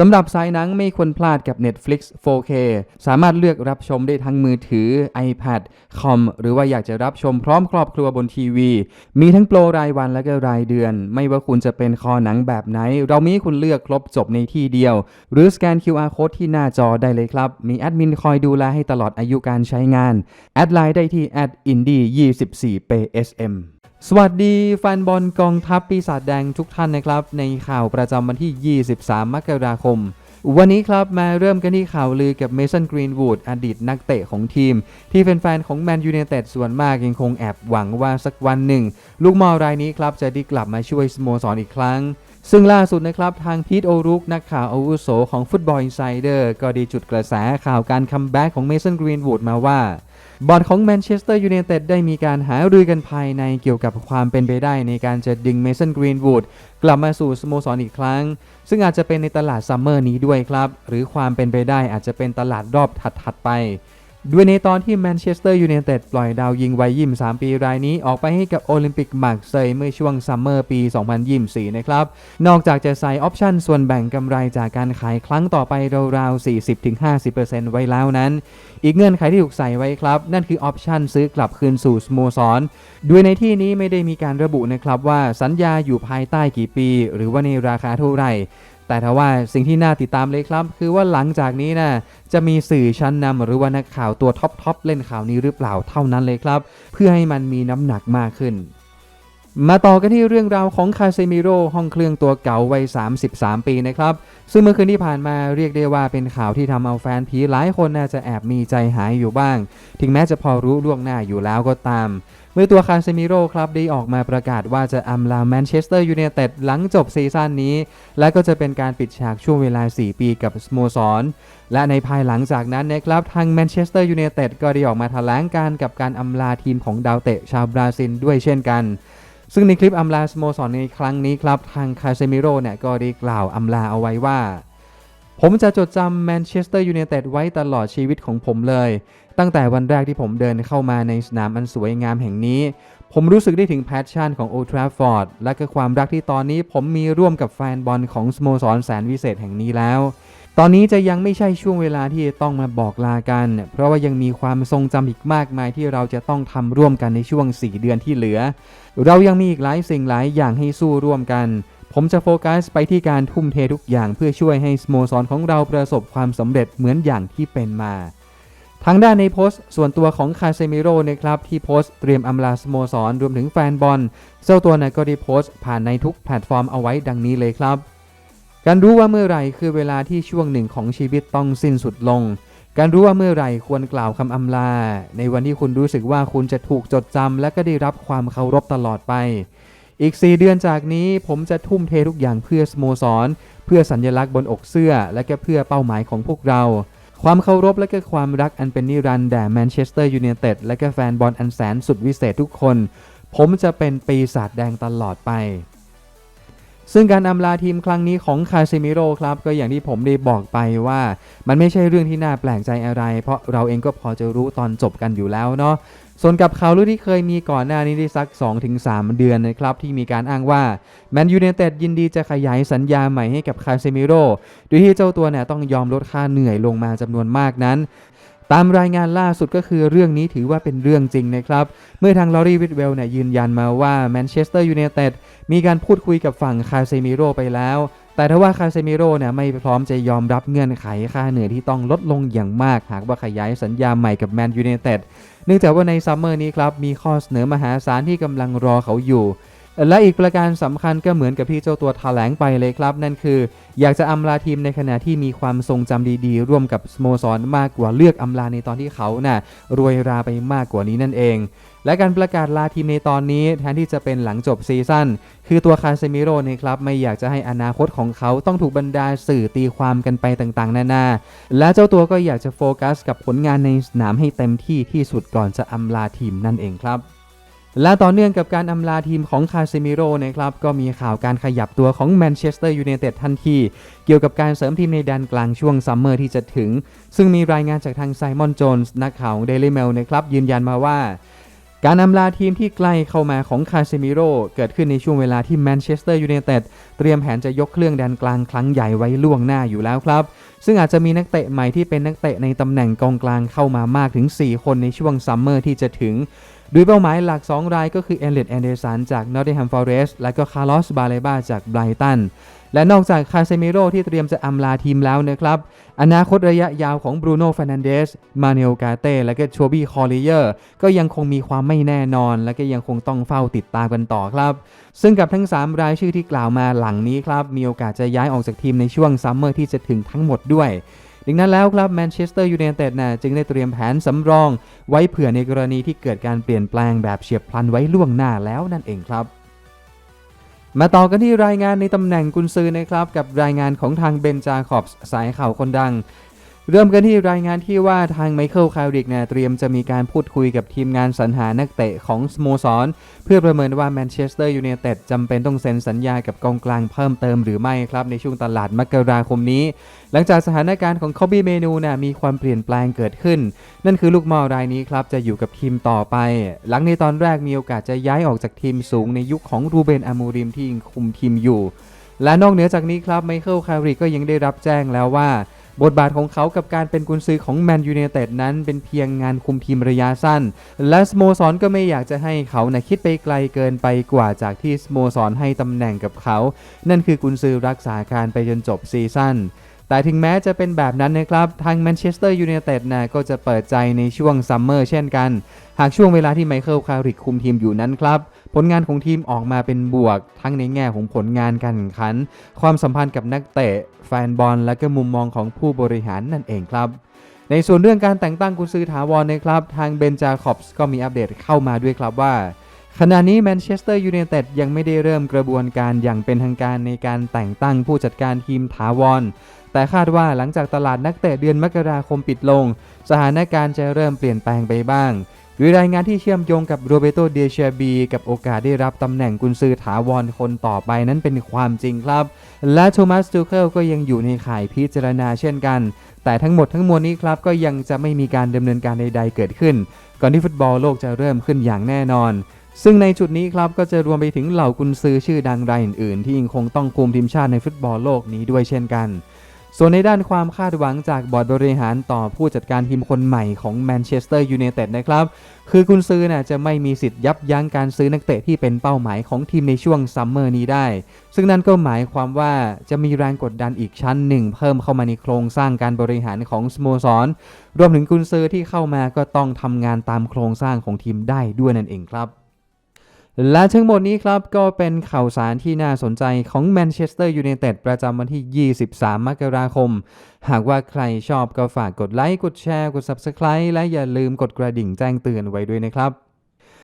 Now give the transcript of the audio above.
สำหรับสายหนังไม่ควรพลาดกับ Netflix 4K สามารถเลือกรับชมได้ทั้งมือถือ iPad คอม หรือว่าอยากจะรับชมพร้อมครอบครัวบนทีวี มีทั้งโปรรายวันและก็รายเดือน ไม่ว่าคุณจะเป็นคอหนังแบบไหน เรามีคุณเลือกครบจบในที่เดียว หรือสแกน QR Code ที่หน้าจอได้เลยครับ มีแอดมินคอยดูแลให้ตลอดอายุการใช้งาน แอดไลน์ได้ที่ @indie24psm สวัสดีแฟนบอลกองทัพปีศาจแดงทุกท่านนะครับ ในข่าวประจำวันที่ 23 มกราคม วันนี้ครับมาเริ่มกันที่ข่าวลือกับเมสันกรีนวูดอดีตนักเตะของทีม ที่แฟนๆของแมนยูเนเต็ดส่วนมากยังคงแอบหวังว่าสักวันหนึ่ง ลูกมอรายนี้ครับจะได้กลับมาช่วยสโมสรอีกครั้ง ซึ่งล่าสุดนะครับทางพีทโอรุกนักข่าวอาวุโสของฟุตบอลอินไซเดอร์ก็ด้จุดกระแสข่าวการคัมแบ็กของเมสันกรีนวูดมาว่าบอร์ดของแมนเชสเตอร์ยูไนเต็ดได้มีการหารือกันภายในเกี่ยวกับความเป็นไปได้ในการจะดึงเมสันกรีนวูดกลับมาสู่สโมสรอีกครั้ง ซึ่งอาจจะเป็นในตลาดซัมเมอร์นี้ด้วยครับ หรือความเป็นไปได้อาจจะเป็นตลาดรอบถัดๆไป ด้วยในตอนที่แมนเชสเตอร์ยูไนเต็ดปล่อยดาวยิงวัย23ปีรายนี้ออกไปให้กับโอลิมปิกมาร์เซยเมื่อช่วงซัมเมอร์ปี 2024 นะครับ นอกจากจะใส่ออปชั่นส่วนแบ่งกำไรจากการขายครั้งต่อไปราวๆ 40-50%ไว้แล้วนั้น อีกเงื่อนไขที่ถูกใส่ไว้ครับ นั่นคือออปชั่นซื้อกลับคืนสู่สโมสรด้วยในที่นี้ไม่ได้มีการระบุนะครับว่าสัญญาอยู่ภายใต้กี่ปี หรือว่าในราคาเท่าไหร่ แต่ถ้าว่าสิ่งที่น่าติดตามเลยครับ คือว่าหลังจากนี้นะจะมีสื่อชั้นนำหรือว่านักข่าวตัวท็อปๆเล่นข่าวนี้หรือเปล่าเท่านั้นเลยครับ เพื่อให้มันมีน้ำหนักมากขึ้น มาต่อกันที่เรื่องราวของคาเซมิโร่ห้องเครื่องตัวเก่าวัย 33 ปีนะครับ ซึ่งเมื่อคืนที่ผ่านมาเรียกได้ว่าเป็นข่าวที่ทำเอาแฟนผีหลายคนน่าจะแอบมีใจหายอยู่บ้าง ถึงแม้จะพอรู้ล่วงหน้าอยู่แล้วก็ตาม เมื่อตัวคาเซมิโร่ครับได้ออกมาประกาศว่าจะอำลาแมนเชสเตอร์ยูไนเต็ดหลังจบซีซั่นนี้ และก็จะเป็นการปิดฉากช่วงเวลา 4 ปีกับสโมสร และในภายหลังจากนั้นนะครับทางแมนเชสเตอร์ยูไนเต็ดก็ได้ออกมาแถลงการกับการอำลาทีมของดาวเตะชาวบราซิลด้วยเช่นกัน ซึ่งในคลิปอำลาสโมสรในครั้งนี้ครับ ทางคาเซมิโร่เนี่ยก็ได้กล่าวอำลาเอาไว้ว่า ผมจะจดจำแมนเชสเตอร์ยูไนเต็ดไว้ตลอดชีวิตของผมเลย ตั้งแต่วันแรกที่ผมเดินเข้ามาในสนามอันสวยงามแห่งนี้ ผมรู้สึกได้ถึงแพชชั่นของโอทราฟอร์ดและก็ความรักที่ตอนนี้ผมมีร่วมกับแฟนบอลของสโมสรแสนวิเศษแห่งนี้แล้ว ตอนนี้จะยังไม่ใช่ช่วงเวลาที่ต้องมาบอกลากัน เพราะว่ายังมีความทรงจำอีกมากมายที่เราจะต้องทำร่วมกันในช่วง 4 เดือนที่เหลือ เรายังมีอีกหลายสิ่งหลายอย่างให้สู้ร่วมกัน ผมจะโฟกัสไปที่การทุ่มเททุกอย่างเพื่อช่วยให้สโมสรของเราประสบความสำเร็จเหมือนอย่างที่เป็นมา ทางด้านในโพสต์ ส่วนตัวของคาเซมิโร่นะครับที่โพสต์เตรียมอำลาสโมสรรวมถึงแฟนบอลเจ้าตัวนะก็ได้โพสต์ผ่านในทุกแพลตฟอร์มเอาไว้ดังนี้เลยครับ การรู้ว่าเมื่อไรคือเวลาที่ช่วงหนึ่งของชีวิตต้องสิ้นสุดลง การรู้ว่าเมื่อไรควรกล่าวคำอำลา ในวันที่คุณรู้สึกว่าคุณจะถูกจดจำและก็ได้รับความเคารพตลอดไป อีก 4 เดือนจากนี้ผมจะทุ่มเททุกอย่างเพื่อสโมสร เพื่อสัญลักษณ์บนอกเสื้อ และก็เพื่อเป้าหมายของพวกเรา ความเคารพและก็ความรักอันเป็นนิรันดร์แด่แมนเชสเตอร์ยูไนเต็ดและก็แฟนบอลอันแสนสุดวิเศษทุกคน ผมจะเป็นปีศาจแดงตลอดไป ซึ่งการอำลาทีมครั้งนี้ของคาเซมิโร่ครับก็อย่างที่ผมได้บอกไปว่า มันไม่ใช่เรื่องที่น่าแปลกใจอะไร เพราะเราเองก็พอจะรู้ตอนจบกันอยู่แล้วเนาะส่วนกับข่าวลือที่เคยมีก่อนหน้านี้ได้สัก 2-3 เดือนนะครับ ที่มีการอ้างว่าแมนยูไนเต็ดยินดีจะขยายสัญญาใหม่ให้กับคาเซมิโร่โดยที่เจ้าตัวเนี่ยต้องยอมลดค่าเหนื่อยลงมาจำนวนมากนั้น ตามรายงานล่าสุดก็คือเรื่องนี้ถือว่าเป็นเรื่องจริงนะครับ เมื่อทางลอรีวิดเวลเนี่ยยืนยันมาว่าแมนเชสเตอร์ยูไนเต็ดมีการพูดคุยกับฝั่งคาเซมิโร่ไปแล้ว แต่ถ้าว่าคาเซมิโร่เนี่ยไม่พร้อมจะยอมรับเงื่อนไขค่าเหนื่อยที่ต้องลดลงอย่างมาก หากว่าขยายสัญญาใหม่กับแมนยูไนเต็ดเนื่องจากว่าในซัมเมอร์นี้ครับมีข้อเสนอมหาศาลที่กำลังรอเขาอยู่ และอีกประการสำคัญก็เหมือนกับที่เจ้าตัวแถลงไปเลยครับ นั่นคือ อยากจะอำลาทีมในขณะที่มีความทรงจำดีๆ ร่วมกับสโมสรมากกว่าเลือกอำลาในตอนที่เขาน่ะรวยราไปมากกว่านี้นั่นเอง และการประกาศลาทีมในตอนนี้แทนที่จะเป็นหลังจบซีซั่นคือตัวคาเซมิโร่นะครับไม่อยากจะให้อนาคตของเขาต้องถูกบรรดาสื่อตีความกันไปต่างๆ นานา และเจ้าตัวก็อยากจะโฟกัส กับผลงานในสนามให้เต็มที่ที่สุดก่อนจะอำลาทีมนั่นเองครับ และต่อเนื่องกับการอำลาทีมของคาเซมิโร่นะครับก็มีข่าวการขยับตัวของแมนเชสเตอร์ยูไนเต็ดทันที เกี่ยวกับการเสริมทีมในแดนกลางช่วงซัมเมอร์ที่จะถึง ซึ่งมีรายงานจากทางไซมอนโจนส์นักข่าวของ Daily Mail นะครับยืนยันมาว่า การอำลาทีมที่ใกล้เข้ามาของคาเซมิโร่เกิดขึ้นในช่วงเวลาที่แมนเชสเตอร์ยูไนเต็ดเตรียมแผนจะยกเครื่องแดนกลางครั้งใหญ่ไว้ล่วงหน้าอยู่แล้วครับซึ่งอาจจะมีนักเตะใหม่ที่เป็นนักเตะในตำแหน่งกองกลางเข้ามามากถึง 4 คนในช่วงซัมเมอร์ที่จะถึง โดยเป้าหมายหลัก 2 รายก็คือเอเลดแอนเดอร์สันจากนอตติงแฮมฟอร์เรสและก็คาร์ลอสบาเลบาจากไบรตันและนอกจากคาเซมิโร่ที่เตรียมจะอำลาทีมแล้วนะครับ อนาคตระยะยาวของบรูโน่ฟ r นันเดส มาเนลกาเต้ และก็โชบี้คอริเยอร์ ก็ยังคงมีความไม่แน่นอน และก็ยังคงต้องเฝ้าติดตามกันต่อครับ ซึ่งกับทั้ง 3 รายชื่อที่กล่าวมาหลังนี้ครับ มีโอกาสจะย้ายออกจากทีมในช่วงซัมเมอร์ที่จะถึงทั้งหมดด้วย ดังนั้นแล้วครับแมนเชสเตอร์ยูไนเต็ดนะจึงได้เตรียมแผนสำรอง ไว้เผื่อในกรณีที่เกิดการเปลี่ยนแปลงแบบเฉียบพลันไว้ล่วงหน้าแล้วนั่นเองครับมาต่อกันที่รายงานในตำแหน่งกุนซือนะครับ กับรายงานของทางเบนจาคอบส์สายข่าวคนดัง เริ่มกันที่รายงานที่ว่าทางไมเคิลคาริกเนี่ยเตรียมจะมีการพูดคุยกับทีมงานสรรหานักเตะของสโมสร เพื่อประเมินว่าแมนเชสเตอร์ยูไนเต็ดจำเป็นต้องเซ็นสัญญากับกองกลางเพิ่มเติมหรือไม่ครับ ในช่วงตลาดมกราคมนี้ หลังจากสถานการณ์ของคอบี้เมนูน่ะมีความเปลี่ยนแปลงเกิดขึ้น นั่นคือลูกมอรายนี้ครับจะอยู่กับทีมต่อไป หลังในตอนแรกมีโอกาสจะย้ายออกจากทีมสูงในยุคของรูเบนอามูริมที่คุมทีมอยู่ และนอกเหนือจากนี้ครับไมเคิลคาริกก็ยังได้รับแจ้งแล้วว่า บทบาทของเขากับการเป็นกุนซือของแมนยูเนเต็ดนั้นเป็นเพียงงานคุมทีมระยะสั้น และสโมสรก็ไม่อยากจะให้เขานะคิดไปไกลเกินไปกว่าจากที่สโมสรให้ตำแหน่งกับเขา นั่นคือกุนซือรักษาการไปจนจบซีซั่น แต่ถึงแม้จะเป็นแบบนั้นนะครับ ทางแมนเชสเตอร์ยูไนเต็ดนะก็จะเปิดใจในช่วงซัมเมอร์เช่นกัน หากช่วงเวลาที่ไมเคิลคาริกคุมทีมอยู่นั้นครับ ผลงานของทีมออกมาเป็นบวก ทั้งในแง่ของผลงานการแข่งขัน ความสัมพันธ์กับนักเตะ แฟนบอล และก็มุมมองของผู้บริหารนั่นเองครับในส่วนเรื่องการแต่งตั้งกุนซือถาวรนะครับ ทางเบนจาคอบส์ก็มีอัปเดตเข้ามาด้วยครับว่า ขณะนี้แมนเชสเตอร์ยูไนเต็ดยังไม่ได้เริ่มกระบวนการอย่างเป็นทางการในการแต่งตั้งผู้จัดการทีมถาวร แต่คาดว่าหลังจากตลาดนักเตะเดือนมกราคมปิดลง สถานการณ์จะเริ่มเปลี่ยนแปลงไปบ้างโดยรายงานที่เชื่อมโยงกับโรเบโตเดเชบีกับโอกาสได้รับตำแหน่งกุนซือถาวรคนต่อไปนั้นเป็นความจริงครับ และโทมัสตูเคิลก็ยังอยู่ในข่ายพิจารณาเช่นกัน แต่ทั้งหมดทั้งมวลนี้ครับก็ยังจะไม่มีการดำเนินการใดๆเกิดขึ้น ก่อนที่ฟุตบอลโลกจะเริ่มขึ้นอย่างแน่นอน ซึ่งในจุดนี้ครับก็จะรวมไปถึงเหล่ากุนซือชื่อดังรายอื่นๆ ที่ยังคงต้องคุมทีมชาติในฟุตบอลโลกนี้ด้วยเช่นกัน ส่วนในด้านความคาดหวังจากบอร์ดบริหารต่อผู้จัดการทีมคนใหม่ของแมนเชสเตอร์ยูไนเต็ดนะครับ คือกุนซือน่ะจะไม่มีสิทธิ์ยับยั้งการซื้อนักเตะที่เป็นเป้าหมายของทีมในช่วงซัมเมอร์นี้ได้ ซึ่งนั่นก็หมายความว่าจะมีแรงกดดันอีกชั้นหนึ่ง เพิ่มเข้ามาในโครงสร้างการบริหารของสโมสร รวมถึงกุนซือที่เข้ามาก็ต้องทำงานตามโครงสร้างของทีมได้ด้วยนั่นเองครับ และทั้งหมดนี้ครับก็เป็นข่าวสารที่น่าสนใจของแมนเชสเตอร์ยูไนเต็ดประจำวันที่ 23 มกราคม หากว่าใครชอบก็ฝากกดไลค์ กดแชร์ กด Subscribe และอย่าลืมกดกระดิ่งแจ้งเตือนไว้ด้วยนะครับ